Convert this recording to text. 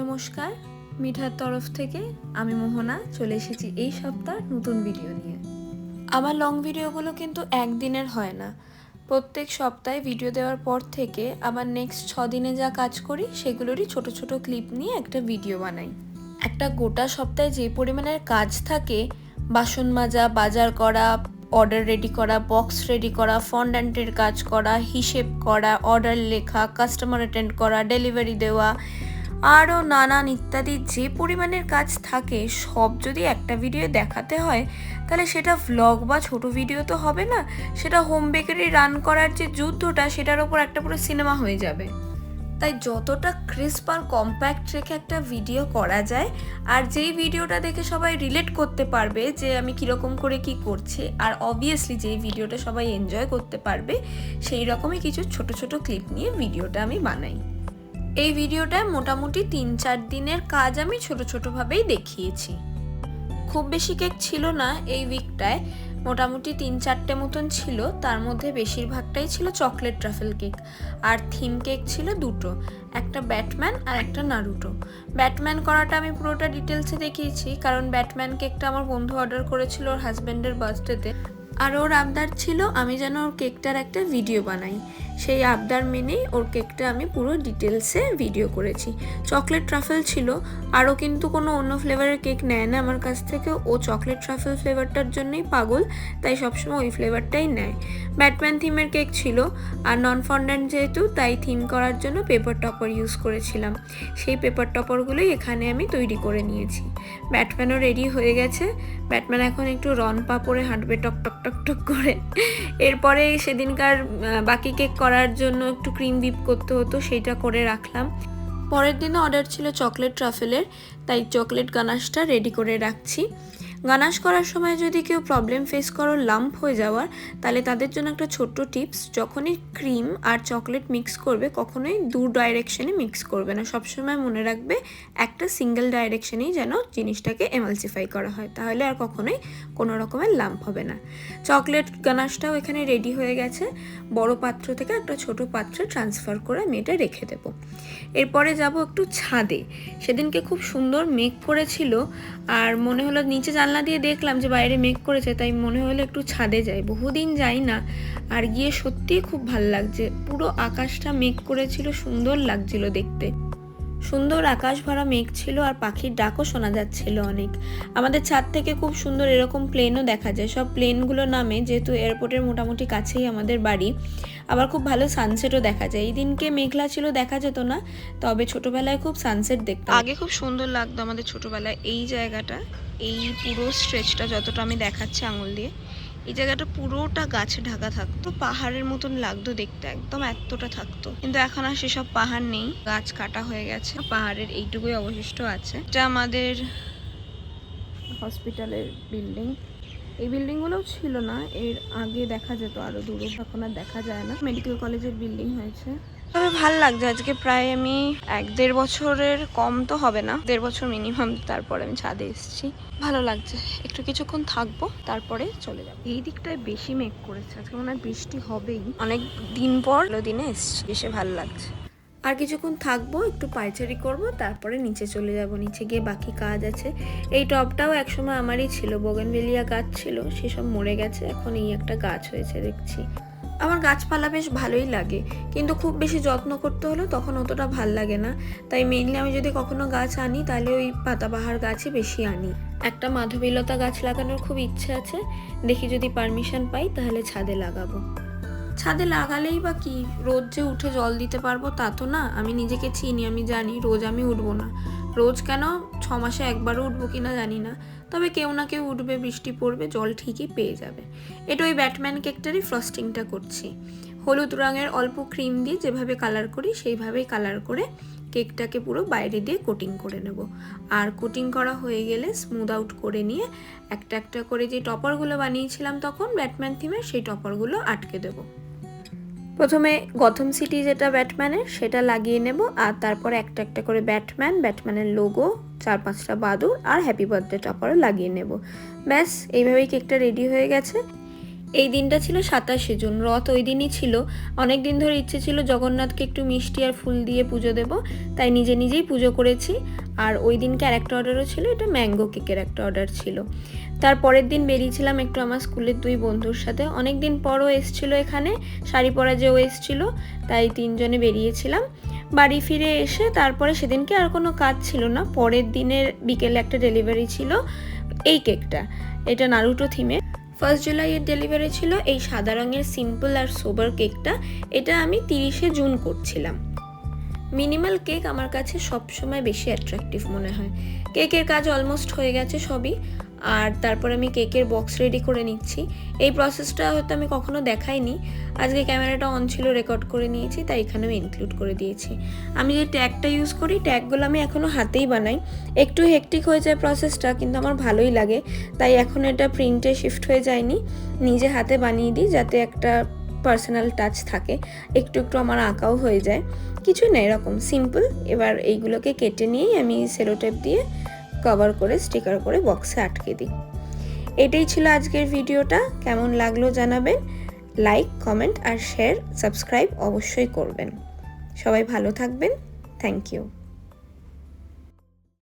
নমস্কার। মিঠার তরফ থেকে আমি মোহনা চলে এসেছি এই সপ্তাহ নতুন ভিডিও নিয়ে। আমার লং ভিডিওগুলো কিন্তু একদিনের হয় না। প্রত্যেক সপ্তাহে ভিডিও দেওয়ার পর থেকে আবার নেক্সট ছ দিনে যা কাজ করি, সেগুলোরই ছোট ছোট ক্লিপ নিয়ে একটা ভিডিও বানাই। একটা গোটা সপ্তাহে যে পরিমাণের কাজ থাকে, বাসন মাজা, বাজার করা অর্ডার রেডি করা বক্স রেডি করা ফন্ডান্টের কাজ করা, হিসেব করা অর্ডার লেখা কাস্টমার অ্যাটেন্ড করা ডেলিভারি দেওয়া আরও নানান ইত্যাদি যে পরিমাণের কাজ থাকে, সব যদি একটা ভিডিও দেখাতে হয়, তাহলে সেটা ভ্লগ বা ছোট ভিডিও তো হবে না। সেটা হোম বেকারি রান করার যে যুদ্ধটা, সেটার ওপর একটা পুরো সিনেমা হয়ে যাবে। তাই যতটা ক্রিস্প আর কম্প্যাক্ট রেখে একটা ভিডিও করা যায়, আর যেই ভিডিওটা দেখে সবাই রিলেট করতে পারবে যে আমি কীরকম করে কি করছি, আর অবভিয়াসলি যেই ভিডিওটা সবাই এনজয় করতে পারবে, সেই রকমই কিছু ছোট ছোট ক্লিপ নিয়ে ভিডিওটা আমি বানাই। এই ভিডিওটায় মোটামুটি তিন চার দিনের কাজ আমি ছোট ছোটোভাবেই দেখিয়েছি। খুব বেশি কেক ছিল না এই উইকটায় মোটামুটি তিন চারটে মতন ছিল, তার মধ্যে বেশিরভাগটাই ছিল চকলেট ট্রাফেল কেক আর থিম কেক ছিল দুটো, একটা ব্যাটম্যান আর একটা নারুটো। ব্যাটম্যান করাটা আমি পুরোটা ডিটেলসে দেখিয়েছি, কারণ ব্যাটম্যান কেকটা আমার বন্ধু অর্ডার করেছিল ওর হাজব্যান্ডের বার্থডেতে আর ওর আবদার ছিল আমি যেন ওর কেকটার একটা ভিডিও বানাই। সেই আবদার মেনেই ওর কেকটা আমি পুরো ডিটেলসে ভিডিও করেছি। চকলেট ট্রাফেল ছিল। আরও কিন্তু কোনো অন্য ফ্লেভারের কেক নেয় না আমার কাছ থেকে। ও চকলেট ট্রাফেল ফ্লেভারটার জন্যই পাগল, তাই সবসময় ওই ফ্লেভারটাই নেয়। ব্যাটম্যান থিমের কেক ছিল। আর নন ফন্ডান্ট যেহেতু, তাই থিম করার জন্য পেপার টপার ইউজ করেছিলাম। সেই পেপার টপারগুলোই এখানে আমি তৈরি করে নিয়েছি। ব্যাটম্যানও রেডি হয়ে গেছে। ব্যাটম্যান এখন একটু রন পা পরে হাঁটবে, টক টক টক টক করে। এরপরে সেদিনকার বাকি কেক করার জন্য একটু ক্রিম বিপ করতে হতো, সেইটা করে রাখলাম। পরের দিনে অর্ডার ছিল চকলেট ট্রাফেলের তাই চকলেট গানাশটা রেডি করে রাখছি। গানাশ করার সময় যদি কেউ প্রবলেম ফেস করো লাম্প হয়ে যাওয়ার, তাহলে তাদের জন্য একটা ছোট্ট টিপস যখনই ক্রিম আর চকলেট মিক্স করবে, কখনোই দু ডাইরেকশনে মিক্স করবে না। সবসময় মনে রাখবে, একটা সিঙ্গেল ডাইরেকশনেই যেন জিনিসটাকে এমালসিফাই করা হয়, তাহলে আর কখনোই কোনো রকমের লাম্প হবে না। চকলেট গানাশটাও এখানে রেডি হয়ে গেছে। বড় পাত্র থেকে একটা ছোট পাত্রে ট্রান্সফার করে আমি এটা রেখে দেবো। এরপরে যাব একটু ছাদে। সেদিনকে খুব সুন্দর মেঘ করেছিল, আর মনে হলো নিচে জানলা দিয়ে দেখলাম যে বাইরে মেঘ করেছে, তাই মনে হলো একটু ছাদে যাই। বহুদিন যাই না, আর গিয়ে সত্যিই খুব ভালো লাগছে। পুরো আকাশটা মেঘ করেছিল, সুন্দর লাগছিল দেখতে। সুন্দর আকাশ ভরা মেঘ ছিল, আর পাখির ডাকও শোনা যাচ্ছিল অনেক। আমাদের ছাদ থেকে খুব সুন্দর এরকম প্লেনও দেখা যায়। সব প্লেনগুলো নামে, যেহেতু এয়ারপোর্টের মোটামুটি কাছেই আমাদের বাড়ি। আবার খুব ভালো সানসেটও দেখা যায়। এই দিনকে মেঘলা ছিল, দেখা যেত না, তবে ছোটবেলায় খুব সানসেট দেখতাম। আগে খুব সুন্দর লাগতো আমাদের ছোটবেলায় এই জায়গাটা। এই পুরো স্ট্রেচটা যতটা আমি দেখাচ্ছি আঙুল দিয়ে, এই জায়গাটা পুরোটা গাছে ঢাকা থাকতো, পাহাড়ের মতন লাগতো দেখতে, একদম এতটা থাকতো। কিন্তু এখন আর সেসব পাহাড় নেই, গাছ কাটা হয়ে গেছে, পাহাড়ের এইটুকুই অবশিষ্ট আছে। এটা আমাদের হসপিটালের বিল্ডিং এই বিল্ডিং বিল্ডিংগুলোও ছিল না, এর আগে দেখা যেত আরও দূরে, এখন আর দেখা যায় না। মেডিকেল কলেজের বিল্ডিং হয়েছে। তবে ভালো লাগছে। আজকে প্রায় আমি এক দেড় বছরের কম তো হবে না। দেড় বছর মিনিমাম তারপরে আমি ছাদে এসেছি। ভালো লাগছে। একটু কিছুক্ষণ থাকব তারপরে চলে যাব। এই দিকটায় বেশি মেঘ করেছে। আজকে মনে হয় বৃষ্টি হবেই। অনেক দিন পর দিনে এসছি। এসে ভালো লাগছে। আর কিছুক্ষণ থাকব একটু পাইচারি করব তারপরে নিচে চলে যাব। নিচে গিয়ে বাকি কাজ আছে। এই টবটাও একসময় আমারই ছিল। বোগেনভেলিয়া গাছ ছিল সেসব মরে গেছে। এখন এই একটা গাছ হয়েছে দেখছি। আমার গাছপালা বেশ ভালোই লাগে, কিন্তু খুব বেশি যত্ন করতে হলে তখন অতটা ভালো লাগে না। তাই মেইনলি আমি যদি কখনো গাছ আনি, তাহলে ওই পাতাবাহার গাছই বেশি আনি। একটা মাধবীলতা গাছ লাগানোর খুব ইচ্ছে আছে, দেখি যদি পারমিশন পাই, তাহলে ছাদে লাগাবো। ছাদে লাগালেই বা কি? রোজ যে উঠে জল দিতে পারব তা তো না, আমি নিজেকে চিনি, আমি জানি, রোজ আমি উঠবো না। রোজ কেন? ছ মাসে একবারও উঠবো কিনা জানি না। তবে কেউ না কেউ উঠবে, বৃষ্টি পড়বে, জল ঠিকই পেয়ে যাবে। এটা ওই ব্যাটম্যান কেকটারই ফ্রস্টিংটা করছি। হলুদ রঙের অল্প ক্রিম দিয়ে যেভাবে কালার করি, সেইভাবেই কালার করে কেকটাকে পুরো বাইরে দিয়ে কোটিং করে নেব। আর কোটিং করা হয়ে গেলে স্মুথ আউট করে নিয়ে একটা একটা করে যে টপারগুলো বানিয়েছিলাম তখন, ব্যাটম্যান থিমের সেই টপারগুলো আটকে দেবো। প্রথমে গথম সিটি যেটা ব্যাটম্যানের, সেটা লাগিয়ে নেব। আর তারপর একটা একটা করে ব্যাটম্যান, ব্যাটম্যানের লোগো, চার পাঁচটা বাদুর আর হ্যাপি বার্থডে টপারও লাগিয়ে নেব। ব্যাস, এইভাবেই কেকটা রেডি হয়ে গেছে। এই দিনটা ছিল সাতাশে জুন, রথ ওই দিনই ছিল। অনেক দিন ধরে ইচ্ছে ছিল জগন্নাথকে একটু মিষ্টি আর ফুল দিয়ে পুজো দেব, তাই নিজে নিজেই পুজো করেছি। আর ওই দিনকে আর একটা অর্ডারও ছিল, এটা ম্যাঙ্গো কেকের একটা অর্ডার ছিল। তার পরের দিন বেরিয়েছিলাম একটু আমার স্কুলের দুই বন্ধুর সাথে। অনেক দিন পরও এসছিল এখানে, শাড়ি পরা যেও এসছিল, তাই তিনজনে বেরিয়েছিলাম। বাড়ি ফিরে এসে তারপরে সেদিনকে আর কোনো কাজ ছিল না। পরের দিনের বিকেলে একটা ডেলিভারি ছিল এই কেকটা। এটা নারুটো থিমে ফার্স্ট জুলাইয়ের ডেলিভারি ছিল এই সাদা রঙের সিম্পল আর সোবার কেকটা। এটা আমি তিরিশে জুন করছিলাম। মিনিমাল কেক আমার কাছে সবসময় বেশি অ্যাট্রাকটিভ মনে হয়। কেকের কাজ অলমোস্ট হয়ে গেছে সবই। আর তারপর আমি কেকের বক্স রেডি করে নিচ্ছি। এই প্রসেসটা হয়তো আমি কখনো দেখাইনি। আজকে ক্যামেরাটা অন ছিল রেকর্ড করে নিয়েছি, তাই এখানেও ইনক্লুড করে দিয়েছি। আমি যে ট্যাগটা ইউজ করি ট্যাগগুলো আমি এখনও হাতেই বানাই। একটু হেকটিক হয়ে যায় প্রসেসটা কিন্তু আমার ভালোই লাগে। তাই এখন এটা প্রিন্টে শিফট হয়ে যায়নি। নিজে হাতে বানিয়ে দিই, যাতে একটা পার্সোনাল টাচ থাকে। একটু একটু আমার আঁকাও হয়ে যায়। কিছুই না, এরকম সিম্পল এবার এইগুলোকে কেটে নিয়েই আমি সেলোটেপ দিয়ে কভার করে স্টিকার করে বক্সে আটকে দিই। এটাই ছিল আজকের ভিডিওটা। কেমন লাগল জানাবেন। লাইক কমেন্ট আর শেয়ার সাবস্ক্রাইব অবশ্যই করবেন। সবাই ভালো থাকবেন। Thank you